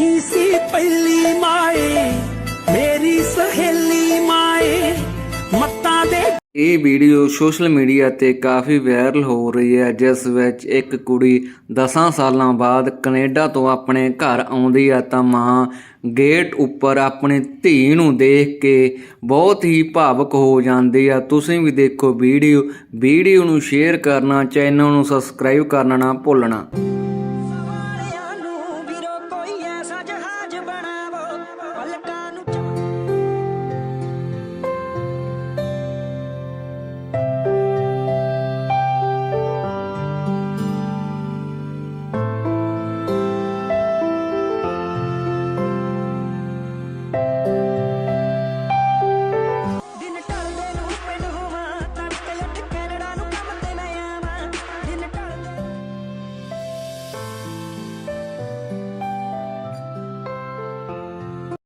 ਨਹੀਂ ਸੀ ਪਹਿਲੀ ਮਾਏ ਮੇਰੀ ਸਹੇਲੀ ਮਾਏ ਮੱਤਾਂ ਦੇ ਇਹ ਵੀਡੀਓ ਸੋਸ਼ਲ ਮੀਡੀਆ ਤੇ ਕਾਫੀ ਵਾਇਰਲ ਹੋ ਰਹੀ ਹੈ, ਜਿਸ ਵਿੱਚ ਇੱਕ ਕੁੜੀ 10 ਸਾਲਾਂ ਬਾਅਦ ਕੈਨੇਡਾ ਤੋਂ ਆਪਣੇ ਘਰ ਆਉਂਦੀ ਆ ਤਾਂ ਮਾਂ ਗੇਟ ਉੱਪਰ ਆਪਣੀ ਧੀ ਨੂੰ ਦੇਖ ਕੇ ਬਹੁਤ ਹੀ ਭਾਵਕ ਹੋ ਜਾਂਦੀ ਆ ਤੁਸੀਂ ਵੀ ਦੇਖੋ ਵੀਡੀਓ ਵੀਡੀਓ ਨੂੰ ਸ਼ੇਅਰ ਕਰਨਾ, ਚੈਨਲ ਨੂੰ ਸਬਸਕ੍ਰਾਈਬ ਕਰਨਾ ਨਾ ਭੁੱਲਣਾ।